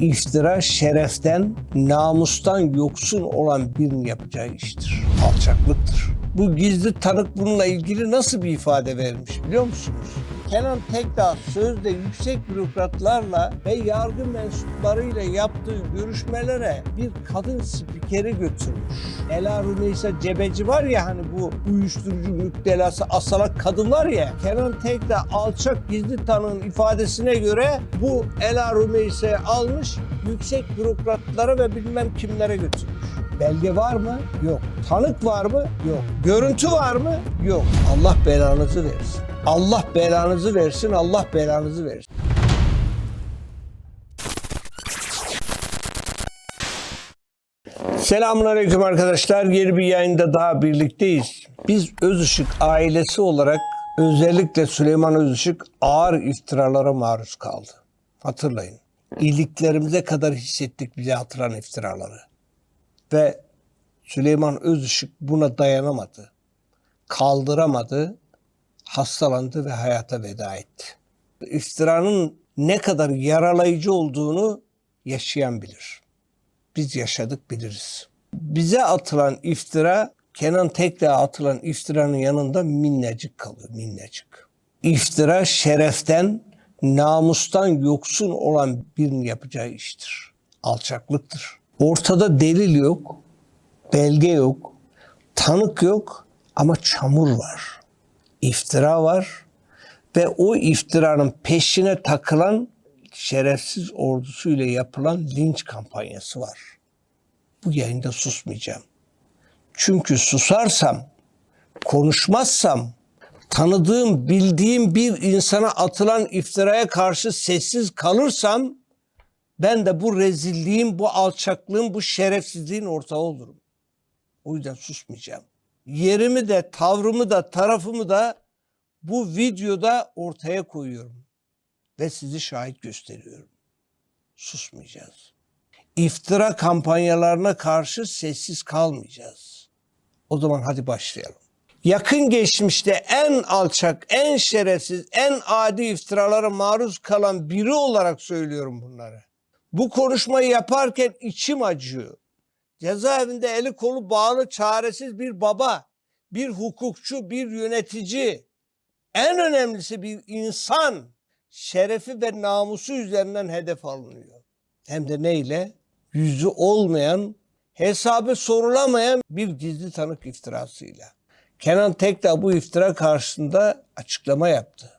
İftira şereften, namustan yoksun olan birinin yapacağı iştir. Alçaklıktır. Bu gizli tanık bununla ilgili nasıl bir ifade vermiş biliyor musunuz? Kenan Tekdağ sözde yüksek bürokratlarla ve yargı mensuplarıyla yaptığı görüşmelere bir kadın spikeri götürmüş. Ela Rümeysa Cebeci var ya hani bu uyuşturucu müptelası asalak kadın var ya. Kenan Tekdağ alçak gizli tanığın ifadesine göre bu Ela Rümeysa'yı almış yüksek bürokratlara ve bilmem kimlere götürmüş. Belge var mı? Yok. Tanık var mı? Yok. Görüntü var mı? Yok. Allah belanızı versin. Allah belanızı versin. Allah belanızı versin. Selamünaleyküm arkadaşlar. Yeni bir yayında daha birlikteyiz. Biz Özışık ailesi olarak özellikle Süleyman Özışık ağır iftiralara maruz kaldı. Hatırlayın. İliklerimize kadar hissettik bize atılan iftiraları. Ve Süleyman Özışık buna dayanamadı. Kaldıramadı. Hastalandı ve hayata veda etti. İftiranın ne kadar yaralayıcı olduğunu yaşayan bilir biz yaşadık biliriz. Bize atılan iftira Kenan Tekdağ'a atılan iftiranın yanında minnacık kalıyor minnacık. İftira şereften, namustan yoksun olan birinin yapacağı iştir. Alçaklıktır. Ortada delil yok, belge yok, tanık yok ama çamur var. İftira var ve o iftiranın peşine takılan şerefsiz ordusuyla yapılan linç kampanyası var. Bu yayında susmayacağım. Çünkü susarsam, konuşmazsam, tanıdığım, bildiğim bir insana atılan iftiraya karşı sessiz kalırsam, ben de bu rezilliğin, bu alçaklığın, bu şerefsizliğin ortağı olurum. O yüzden susmayacağım. Yerimi de, tavrımı da, tarafımı da bu videoda ortaya koyuyorum ve sizi şahit gösteriyorum. Susmayacağız. İftira kampanyalarına karşı sessiz kalmayacağız. O zaman hadi başlayalım. Yakın geçmişte en alçak, en şerefsiz, en adi iftiralara maruz kalan biri olarak söylüyorum bunları. Bu konuşmayı yaparken içim acıyor. Cezaevinde eli kolu bağlı çaresiz bir baba, bir hukukçu, bir yönetici, en önemlisi bir insan şerefi ve namusu üzerinden hedef alınıyor. Hem de neyle? Yüzü olmayan, hesabı sorulamayan bir gizli tanık iftirasıyla. Kenan Tekdağ bu iftira karşısında açıklama yaptı.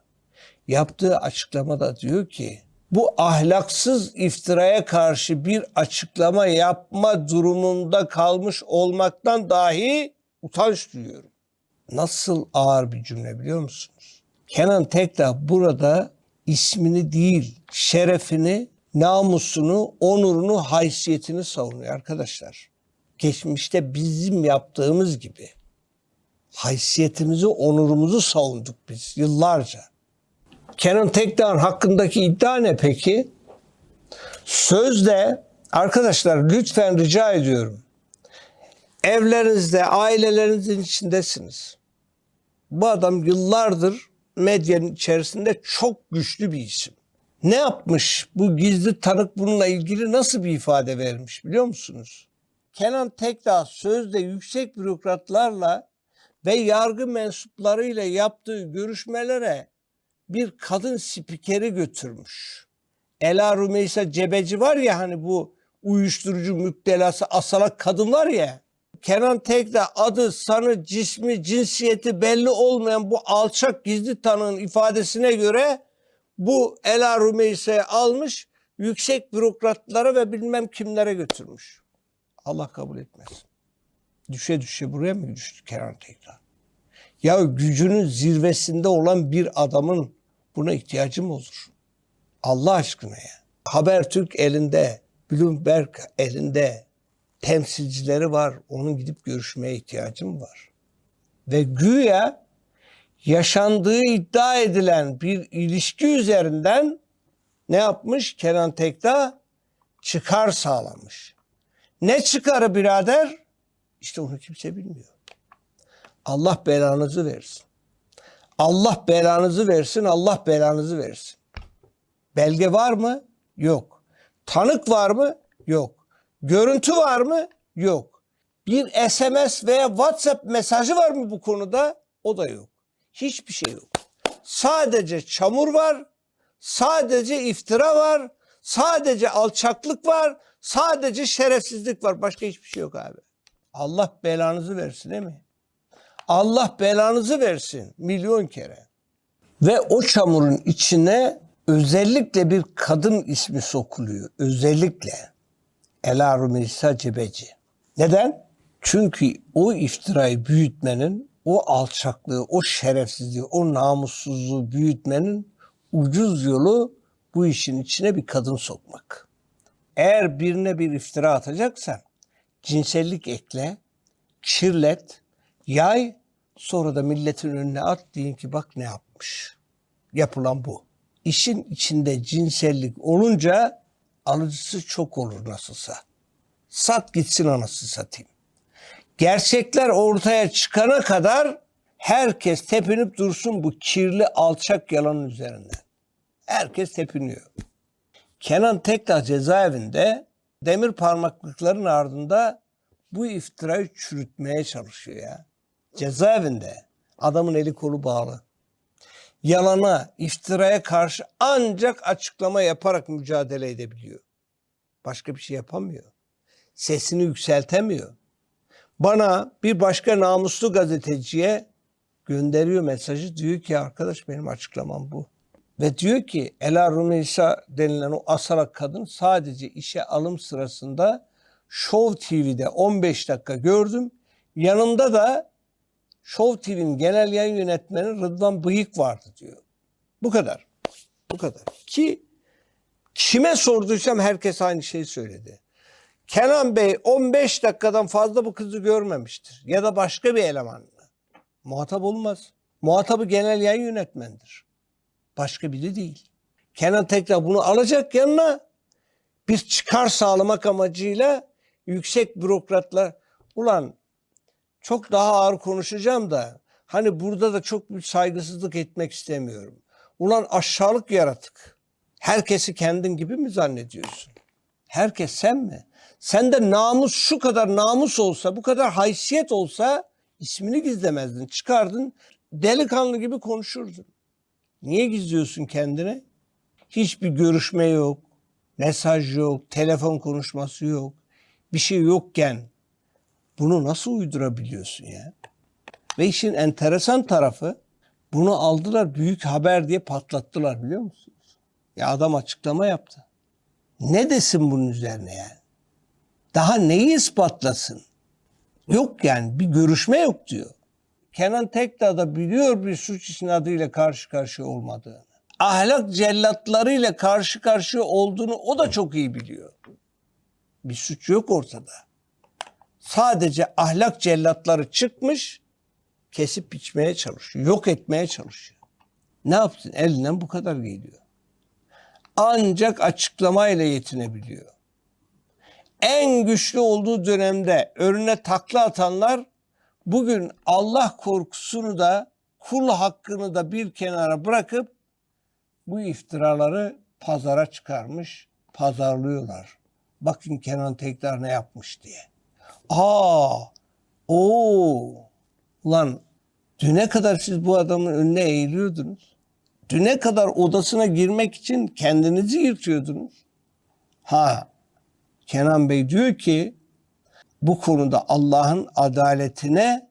Yaptığı açıklamada diyor ki, bu ahlaksız iftiraya karşı bir açıklama yapma durumunda kalmış olmaktan dahi utanç duyuyorum. Nasıl ağır bir cümle biliyor musunuz? Kenan Tekdağ burada ismini değil, şerefini, namusunu, onurunu, haysiyetini savunuyor arkadaşlar. Geçmişte bizim yaptığımız gibi haysiyetimizi, onurumuzu savunduk biz yıllarca. Kenan Tekdağ'ın hakkındaki iddia ne peki? Sözde arkadaşlar lütfen rica ediyorum. Evlerinizde, ailelerinizin içindesiniz. Bu adam yıllardır medyanın içerisinde çok güçlü bir isim. Ne yapmış bu gizli tanık bununla ilgili nasıl bir ifade vermiş biliyor musunuz? Kenan Tekdağ sözde yüksek bürokratlarla ve yargı mensuplarıyla yaptığı görüşmelere bir kadın spikeri götürmüş. Ela Rümeysa Cebeci var ya hani bu uyuşturucu müptelası asalak kadın var ya. Kenan Tekdağ adı, sanı, cismi, cinsiyeti belli olmayan bu alçak gizli tanığın ifadesine göre bu Ela Rümeysa'yı almış yüksek bürokratlara ve bilmem kimlere götürmüş. Allah kabul etmez. Düşe düşe buraya mı düştü Kenan Tekdağ? Ya gücünün zirvesinde olan bir adamın buna ihtiyacı mı olur? Allah aşkına ya. Habertürk elinde, Bloomberg elinde, temsilcileri var. Onun gidip görüşmeye ihtiyacım var. Ve güya yaşandığı iddia edilen bir ilişki üzerinden ne yapmış Kenan Tekdağ? Çıkar sağlamış. Ne çıkarı birader? İşte onu kimse bilmiyor. Allah belanızı versin. Allah belanızı versin, Allah belanızı versin. Belge var mı? Yok. Tanık var mı? Yok. Görüntü var mı? Yok. Bir SMS veya WhatsApp mesajı var mı bu konuda? O da yok. Hiçbir şey yok. Sadece çamur var, sadece iftira var, sadece alçaklık var, sadece şerefsizlik var. Başka hiçbir şey yok abi. Allah belanızı versin değil mi? Allah belanızı versin milyon kere. Ve o çamurun içine özellikle bir kadın ismi sokuluyor. Özellikle. Ela Rumeysa Cebeci. Neden? Çünkü o iftirayı büyütmenin, o alçaklığı, o şerefsizliği, o namussuzluğu büyütmenin ucuz yolu bu işin içine bir kadın sokmak. Eğer birine bir iftira atacaksan cinsellik ekle, kirlet, yay, sonra da milletin önüne at deyin ki bak ne yapmış. Yapılan bu. İşin içinde cinsellik olunca alıcısı çok olur nasılsa. Sat gitsin anası satayım. Gerçekler ortaya çıkana kadar herkes tepinip dursun bu kirli alçak yalanın üzerinde. Herkes tepiniyor. Kenan Tekdağ cezaevinde demir parmaklıkların ardında bu iftirayı çürütmeye çalışıyor ya. Cezaevinde adamın eli kolu bağlı. Yalana, iftiraya karşı ancak açıklama yaparak mücadele edebiliyor. Başka bir şey yapamıyor. Sesini yükseltemiyor. Bana bir başka namuslu gazeteciye gönderiyor mesajı. Diyor ki arkadaş benim açıklamam bu. Ve diyor ki Ela Rumeysa denilen o asalak kadın sadece işe alım sırasında Show TV'de 15 dakika gördüm. Yanımda da Show TV'nin genel yayın yönetmeni Rıdvan Bıyık vardı diyor. Bu kadar. Bu kadar. Ki kime sorduysam herkes aynı şeyi söyledi. Kenan Bey 15 dakikadan fazla bu kızı görmemiştir. Ya da başka bir eleman. Muhatap olmaz. Muhatabı genel yayın yönetmendir. Başka biri değil. Kenan tekrar bunu alacak yanına bir çıkar sağlamak amacıyla yüksek bürokratlar ulan çok daha ağır konuşacağım da hani burada da çok bir saygısızlık etmek istemiyorum. Ulan aşağılık yaratık. Herkesi kendin gibi mi zannediyorsun? Herkes sen mi? Sende namus şu kadar namus olsa, bu kadar haysiyet olsa ismini gizlemezdin. Çıkardın, delikanlı gibi konuşurdun. Niye gizliyorsun kendine? Hiçbir görüşme yok, mesaj yok, telefon konuşması yok. Bir şey yokken bunu nasıl uydurabiliyorsun ya? Ve işin enteresan tarafı bunu aldılar büyük haber diye patlattılar biliyor musunuz? Ya adam açıklama yaptı. Ne desin bunun üzerine yani? Daha neyi ispatlasın? Yok yani bir görüşme yok diyor. Kenan Tekdağ da biliyor bir suç isnadıyla karşı karşıya olmadığını. Ahlak cellatlarıyla karşı karşıya olduğunu o da çok iyi biliyor. Bir suç yok ortada. Sadece ahlak cellatları çıkmış, kesip biçmeye çalışıyor, yok etmeye çalışıyor. Ne yapsın? Elinden bu kadar geliyor. Ancak açıklamayla yetinebiliyor. En güçlü olduğu dönemde önüne takla atanlar bugün Allah korkusunu da kul hakkını da bir kenara bırakıp bu iftiraları pazara çıkarmış, pazarlıyorlar. Bakın Kenan Tekrar ne yapmış diye. Aa, o, ulan düne kadar siz bu adamın önüne eğiliyordunuz. Düne kadar odasına girmek için kendinizi yırtıyordunuz. Ha, Kenan Bey diyor ki bu konuda Allah'ın adaletine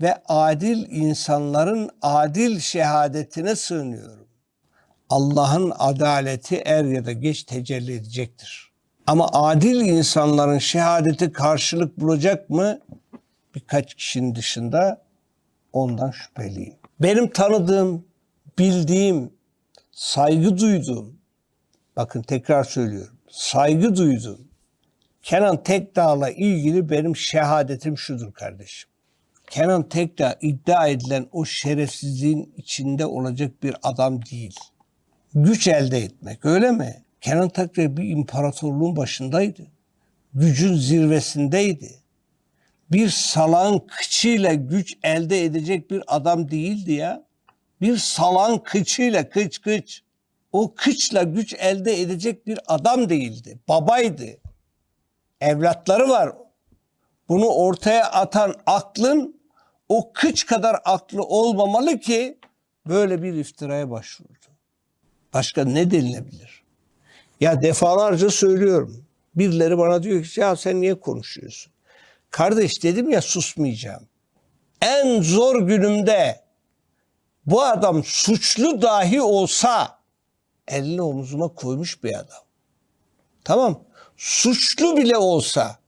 ve adil insanların adil şehadetine sığınıyorum. Allah'ın adaleti er ya da geç tecelli edecektir. Ama adil insanların şehadeti karşılık bulacak mı? Birkaç kişinin dışında ondan şüpheliyim. Benim tanıdığım, bildiğim, saygı duyduğum, bakın tekrar söylüyorum, saygı duyduğum Kenan Tekdağ'la ilgili benim şehadetim şudur kardeşim. Kenan Tekdağ iddia edilen o şerefsizliğin içinde olacak bir adam değil. Güç elde etmek öyle mi? Kenan Tekdağ bir imparatorluğun başındaydı. Gücün zirvesindeydi. Bir salağın kıçıyla güç elde edecek bir adam değildi ya. Bir salağın kıçıyla kıç kıç. o kıçla güç elde edecek bir adam değildi. Babaydı. Evlatları var. Bunu ortaya atan aklın o kıç kadar aklı olmamalı ki böyle bir iftiraya başvurdu. Başka ne denilebilir? Ya defalarca söylüyorum. Birileri bana diyor ki ya sen niye konuşuyorsun? Kardeş dedim ya susmayacağım. En zor günümde bu adam suçlu dahi olsa elini omzuma koymuş bir adam. Tamam. Suçlu bile olsa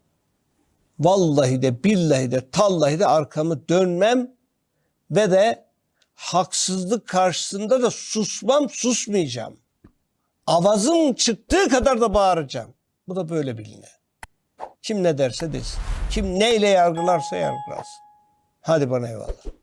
vallahi de billahi de tallahi de arkamı dönmem ve de haksızlık karşısında da susmam susmayacağım. Avazım çıktığı kadar da bağıracağım. Bu da böyle biline. Kim ne derse desin. Kim neyle yargılarsa yargılasın. Hadi bana eyvallah.